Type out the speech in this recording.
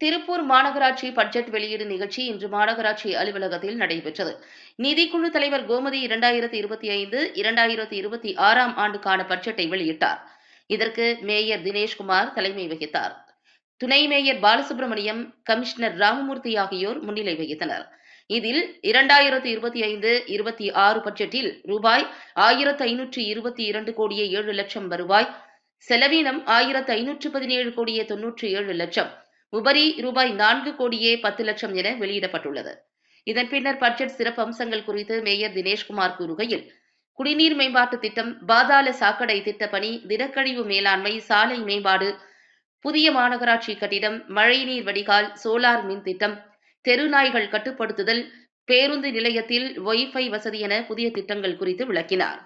திருப்பூர் மாநகராட்சி பட்ஜெட் வெளியீடு நிகழ்ச்சி இன்று மாநகராட்சி அலுவலகத்தில் நடைபெற்றது. நிதிக்குழு தலைவர் கோமதி இரண்டாயிரத்தி இருபத்தி ஐந்து இரண்டாயிரத்தி இருபத்தி ஆறாம் ஆண்டுக்கான பட்ஜெட்டை வெளியிட்டார். இதற்கு மேயர் தினேஷ்குமார் தலைமை வகித்தார். துணை மேயர் பாலசுப்ரமணியம் கமிஷனர் ராமமூர்த்தி ஆகியோர் முன்னிலை வகித்தனர். இதில் இரண்டாயிரத்தி இருபத்தி ஐந்து இருபத்தி ஆறு பட்ஜெட்டில் ரூபாய் ஆயிரத்து ஐநூற்று இருபத்தி இரண்டு கோடியே ஏழு லட்சம் வருவாய் செலவீனம் ஆயிரத்து ஐநூற்று பதினேழு கோடியே தொன்னூற்றி ஏழு லட்சம் உபரி ரூபாய் நான்கு கோடியே பத்து லட்சம் என வெளியிடப்பட்டுள்ளது. இதன் பின்னர் பட்ஜெட் சிறப்பு அம்சங்கள் குறித்து மேயர் தினேஷ்குமார் கூறுகையில் குடிநீர் மேம்பாட்டு திட்டம் பாதாள சாக்கடை திட்டப்பணி திடக்கழிவு மேலாண்மை சாலை மேம்பாடு புதிய மாநகராட்சி கட்டிடம் மழைநீர் வடிகால் சோலார் மின் திட்டம் தெருநாய்கள் கட்டுப்படுத்துதல் பேருந்து நிலையத்தில் ஒய்ஃபை வசதி என புதிய திட்டங்கள் குறித்து விளக்கினார்.